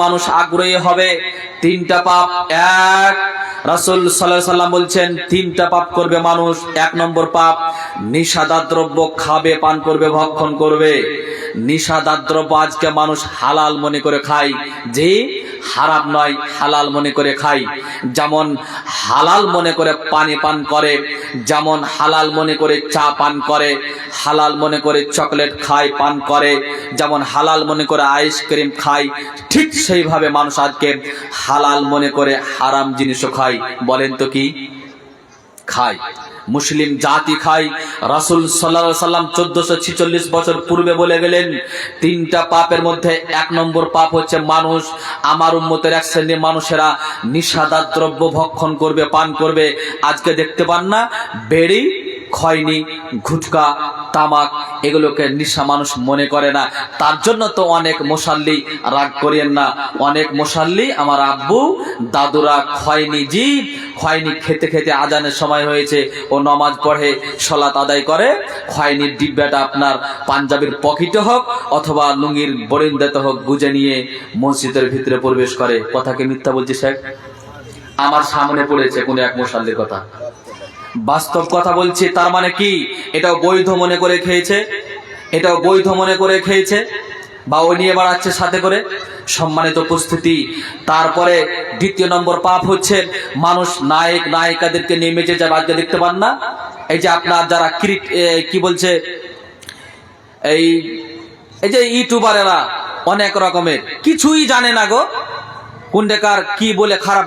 মানুষ আগ্রহী হবে, তিনটা পাপ এক। রাসুল সাল্লাম বলছেন, তিনটা পাপ করবে মানুষ, এক নম্বর পাপ নিষাদার দ্রব্য খাবে, পান করবে, ভক্ষণ করবে। নিষাদার দ্রব্য আজকে মানুষ হালাল মনে করে খায়। যে হারাম নয়, হালাল মনে করে খাই। যেমন হালাল মনে করে পানি পান করে, যেমন হালাল মনে করে চা পান করে, হালাল মনে করে চকলেট খায়, পান করে, যেমন হালাল মনে করে আইসক্রিম খায়, ঠিক সেইভাবে মানুষ আজকে হালাল মনে করে হারাম জিনিসও খায়। বলেন তো কি? খায়। মুসলিম জাতি খাই। রাসুল সাল্লাম চোদ্দশো ছিচল্লিশ বছর পূর্বে বলে গেলেন, তিনটা পাপের মধ্যে এক নম্বর পাপ হচ্ছে মানুষ। আমার উন্মতের এক শ্রেণির মানুষেরা নিষাদার দ্রব্য ভক্ষণ করবে, পান করবে। আজকে দেখতে পান না, বেড়ি, খয়নি ঘুটকা তামাক এগুলোকে নিশা মানুষ মনে করে না। তার জন্য তো অনেক মশাল্লি রাগ করিয়েন না। অনেক মশাল্লি আমার আব্বু, দাদুরা খয়নি জি খয়নি খেতে খেতে আজানের সময় হয়েছে, ও নমাজ পড়ে সলাত আদায় করে, খয়নির ডিব্বাটা আপনার পাঞ্জাবির পকেটে হোক অথবা লুঙ্গির বরিন্দাতে হোক গুজে নিয়ে মসজিদের ভিতরে প্রবেশ করে। কথাকে মিথ্যা বলছি, শেখ? আমার সামনে পড়েছে কোন এক মশাল্লির কথা। বাস্তব কথা বলছি, তার মানে কি? এটাও বৈধ মনে করে খেয়েছে? এটাও বৈধ মনে করে খেয়েছে? বা ও নিয়ে বাড়াচ্ছে সাথে করে? সম্মানিত উপস্থিতি, তারপরে দ্বিতীয় নম্বর পাপ হচ্ছে, মানুষ নায়ক, নায়িকাদেরকে নিয়ে মেচে যাবে আজকে দেখতে পান না? এই যে আপনার যারা কি বলছে? এই এই যে ইউটিউবারেরা অনেক রকমের, কিছুই জানে না গো। কোনটাকার কি বলে খারাপ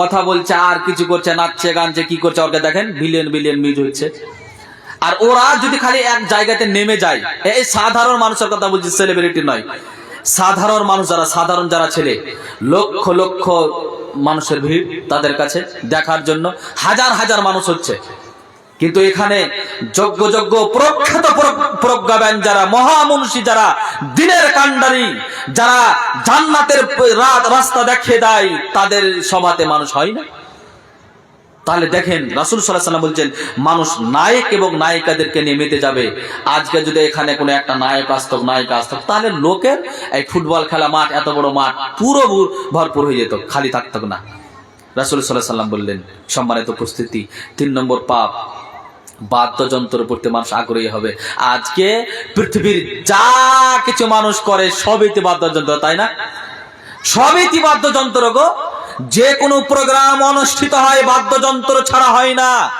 কথা বলছে, আর কিছু করছে, নাচছে, গানছে, কি করছে ওকে দেখেন বিলিয়ন বিলিয়ন মিউজ হচ্ছে। আর ওরা যদি খালি এক জায়গাতে নেমে যায়, এই সাধারণ মানুষের কথা বলছি সেলিব্রিটি নয়। সাধারণ মানুষ যারা, সাধারণ যারা ছেলে, লক্ষ লক্ষ মানুষের ভিড় তাদের কাছে দেখার জন্য হাজার হাজার মানুষ হচ্ছে। কিন্তু এখানে যোগ্য যোগ্য প্রখ্যাত প্র- প্রজ্ঞাবান যারা মহামনুষী যারা, দিনের কাণ্ডারি, যারা জান্নাতের রাস্তা দেখিয়ে দেয়, তাদের সভাতে মানুষ হয় না। তাহলে দেখেন, রাসুল সাল্লাহ বলছেন, মানুষ নায়ক এবং নায়িকাদেরকে নিয়ে মেতে যাবে। আজকে যদি এখানে কোনো একটা নায়ক আসতো, নায়িকা আসতো, তাহলে লোকের এই ফুটবল খেলা মাঠ, এত বড় মাঠ, পুরো ভরপুর হয়ে যেত, খালি থাকতো না। রাসুল সাল্লাহ সাল্লাম বললেন, সম্মানিত উপস্থিতি, তিন নম্বর পাপ বাদ্যযন্ত্র পড়তে মানুষ আগ্রহী হবে। আজকে পৃথিবীর যা কিছু মানুষ করে, সবই বাদ্যযন্ত্র, তাই না? সবই বাদ্যযন্ত্র গো। যে কোনো প্রোগ্রাম অনুষ্ঠিত হয়, বাদ্যযন্ত্র ছাড়া হয় না।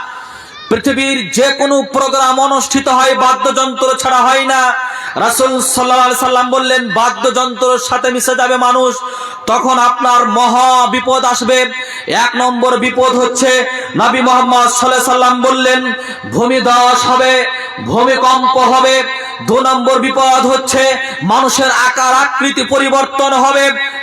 পৃথিবীর যে কোনো প্রোগ্রাম অনুষ্ঠিত হয়, বাদ্যযন্ত্র ছাড়া হয় না। রাসুল সাল্লা সাল্লাম বললেন, বাদ্যযন্ত্রের সাথে মিশে যাবে মানুষ, তখন আপনার মহা বিপদ আসবে। এক নম্বর বিপদ হচ্ছে, নাবি মোহাম্মদ সাল্লাহ সাল্লাম বললেন, ভূমিধস হবে, ভূমিকম্প হবে। দু নম্বর বিপদ হচ্ছে, মানুষের আকার আকৃতি পরিবর্তন হবে।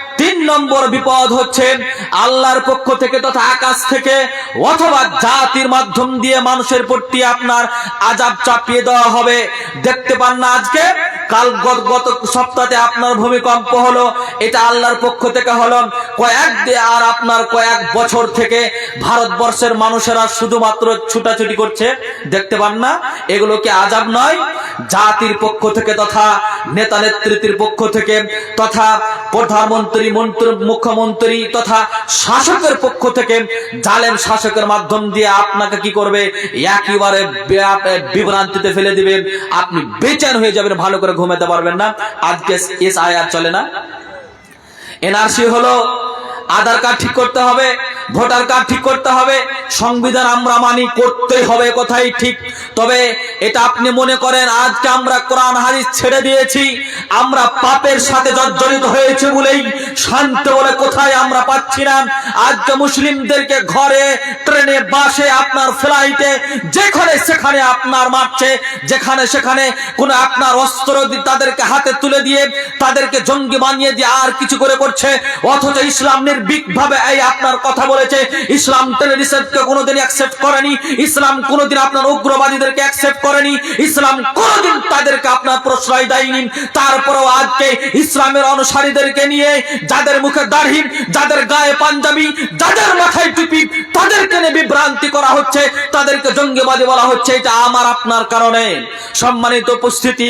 নম্বর বিপদ হচ্ছে আল্লাহর পক্ষ থেকে তথা আকাশ থেকে অথবা জাতির মাধ্যম দিয়ে মানুষের প্রতি আপনার আজাব চাপিয়ে দেওয়া হবে। দেখতে পান না আজকে? কাল গত- সপ্তাহে আপনার ভূমিকম্প হলো, এটা আল্লাহর পক্ষ থেকে হলো। কয়েক আর আপনার কয়েক বছর থেকে ভারতবর্ষের মানুষেরা শুধুমাত্র ছুটাছুটি করছে, দেখতে পান না, এগুলো কি আজাব নয়? জাতির পক্ষ থেকে তথা নেতা নেতৃত্বের পক্ষ থেকে তথা প্রধানমন্ত্রী, মন্ত্রী, মুখ্যমন্ত্রী তথা শাসকের পক্ষ থেকে জালেম শাসকের মাধ্যম দিয়ে আপনাকে কি করবে? একেবারে বিভ্রান্তিতে ফেলে দিবে। আপনি বেচান হয়ে যাবেন ভালো করে ঘুমাতে পারবেন না। আজকে এস আয়াত চলে না। এনআরসি হলো আধার কার্ড ঠিক করতে হবে। ভোটার কার্ড ঠিক করতে হবে, সংবিধান আমরা মানি, করতেই হবে কথাই ঠিক। তবে এটা আপনি মনে করেন, আজকে আমরা কোরআন, হাদিস ছেড়ে দিয়েছি, আমরা পাপের সাথে জর্জরিত হয়েছে বলেই শান্ত বলে কোথায় আমরা পাচ্ছি না। আজকে মুসলিমদেরকে ঘরে, ট্রেনে, বাসে, আপনার ফ্লাইটে, যেখানে সেখানে আপনার মারছে, যেখানে সেখানে কোন আপনার অস্ত্র দিয়ে তাদেরকে হাতে তুলে দিয়ে, তাদেরকে জঙ্গি বানিয়ে দিয়ে আর কিছু করে করছে, অথচ ইসলাম নির্ভীক ভাবে এই আপনার কথা বলেছে, ইসলাম টেলিভিশনকে কোনোদিন অ্যাকসেপ্ট করেনি। ইসলাম কোনোদিন আপনার উগ্রবাদীদেরকে অ্যাকসেপ্ট করেনি। ইসলাম কোনোদিন তাদেরকে আপনার প্রশ্রয় দেয়নি। তারপরেও আজকে ইসলামের অনুসারীদেরকে নিয়ে যাদের মুখে দাড়ি যাদের গায়ে পাঞ্জাবি, যাদের মাথায় টুপি, তাদেরকে নিয়ে বিভ্রান্তি করা হচ্ছে। তাদেরকে জঙ্গিবাদী বলা হচ্ছে। এটা আমার, আপনার কারণে। সম্মানিত উপস্থিতি,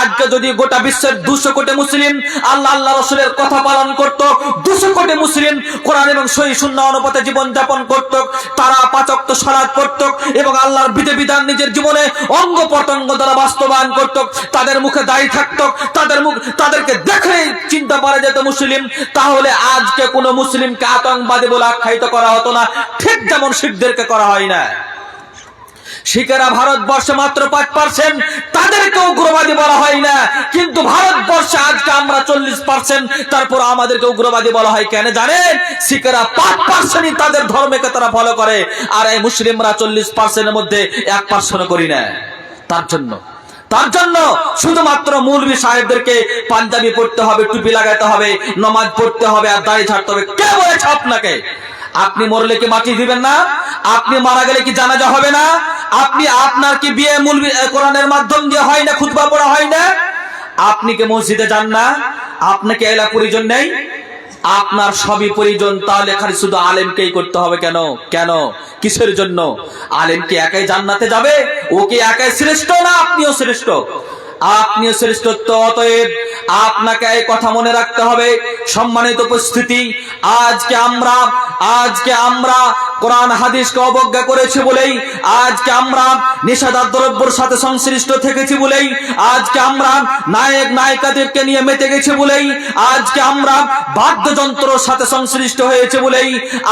আজকে যদি গোটা বিশ্বের দুশো কোটি মুসলিম আল্লাহ আল্লাহ রসুলের কথা পালন করত, দুশো কোটি মুসলিম কোরআন এবং সহি শূন্য অনুপাতে জীবন যাপন করত তারা পাচক্ত সালাদ পড়ত এবং আল্লাহর বিধি বিধান নিজের জীবনে অঙ্গ প্রত্যঙ্গ দ্বারা বাস্তবায়ন করত তাদের মুখে দায়ী থাকত তাদের মুখ, তাদেরকে দেখে চিন্তা পারে যেত মুসলিম, তাহলে আজকে কোনো মুসলিমকে আতঙ্কবাদী বলে আখ্যায়িত করা হতো না, ঠিক যেমন শিখদেরকে করা হয় না শিখেরা ভারতবর্ষে মাত্র পাঁচ পার্সেন্ট তাদেরকে উগ্রবাদী বলা হয় না। কিন্তু ভারতবর্ষে আজকে আমরা চল্লিশ পার্সেন্ট তারপর আমাদেরকে উগ্রবাদী বলা হয় কেন জানেন? শিখেরা পাঁচ পার্সেন্টই তাদের ধর্মকে তারা ফলো করে, আর এই মুসলিমরা চল্লিশ পার্সেন্টের মধ্যে এক পার্সেন্ট করি না। তার জন্য। তার জন্য শুধুমাত্র মৌলবী সাহেবদেরকে পাঞ্জাবি পড়তে হবে, টুপি লাগাতে হবে, নমাজ পড়তে হবে, আর দাড়ি ছাড়তে হবে। কে বলেছে আপনাকে? আপনি মরলে কি মাটি দিবেন না? আপনি মারা গেলে কি জানাজা হবে না? আপনি আপনার কি বিয়ে মূল কোরআনের মাধ্যম দিয়ে হয় না, খুতবা পড়া হয় না? আপনি কি মসজিদে যান না? আপনাকে এলা প্রয়োজন নেই? আপনার সবই প্রয়োজন তাহলে খালি শুধু আলেমকেই করতে হবে কেন? কেন? কিসের জন্য? আলেম কি একাই জান্নাতে যাবে? ও কি একাই শ্রেষ্ঠ না আপনিও শ্রেষ্ঠ? আপনিও শ্রেষ্ঠত্ব অতএব আপনাকে এই কথা মনে রাখতে হবে। সম্মানিত উপস্থিতি, আজকে আমরা আজকে আমরা কোরআন হাদিসকে অবজ্ঞা করেছি বলেই, আজকে আমরা নেশাদার দ্রব্যর সাথে সংশ্লিষ্ট থেকেছি বলেই, আজকে আমরা নায়ক নায়িকাদেরকে নিয়ে মেতে গেছি বলেই, আজকে আমরা বাদ্যযন্ত্রর সাথে সংশ্লিষ্ট হয়েছে বলেই,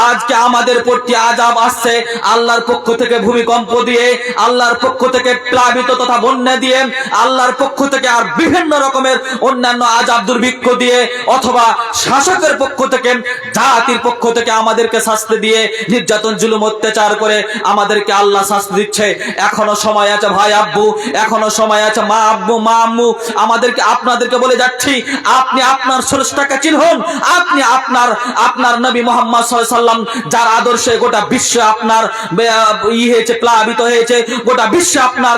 আজকে আমাদের প্রতি আজাব আসছে আল্লাহর পক্ষ থেকে ভূমিকম্প দিয়ে, আল্লাহর পক্ষ থেকে প্লাবিত তথা বন্যা দিয়ে, আল্লাহর পক্ষ থেকে আর বিভিন্ন রকমের অন্যান্য আজাব দুর্ভিক্ষ দিয়ে, অথবা শাসকের পক্ষ থেকে, জাতির পক্ষ থেকে আমাদেরকে শাস্তি দিয়ে নির্যাতন, জুলুম, অত্যাচার করে আমাদেরকে আল্লাহ শাস্তি দিচ্ছে। এখনও সময় আছে ভাই আব্বু, এখনও সময় আছে মা আব্বু, মা আম্মু। আমাদেরকে, আপনাদেরকে বলে যাচ্ছি, আপনি আপনার স্রষ্টাকে চিনহুন, আপনি আপনার আপনার নবী মোহাম্মদ সাল্লাম, যার আদর্শে গোটা বিশ্ব আপনার ই হয়েছে, প্লাবিত হয়েছে, গোটা বিশ্ব আপনার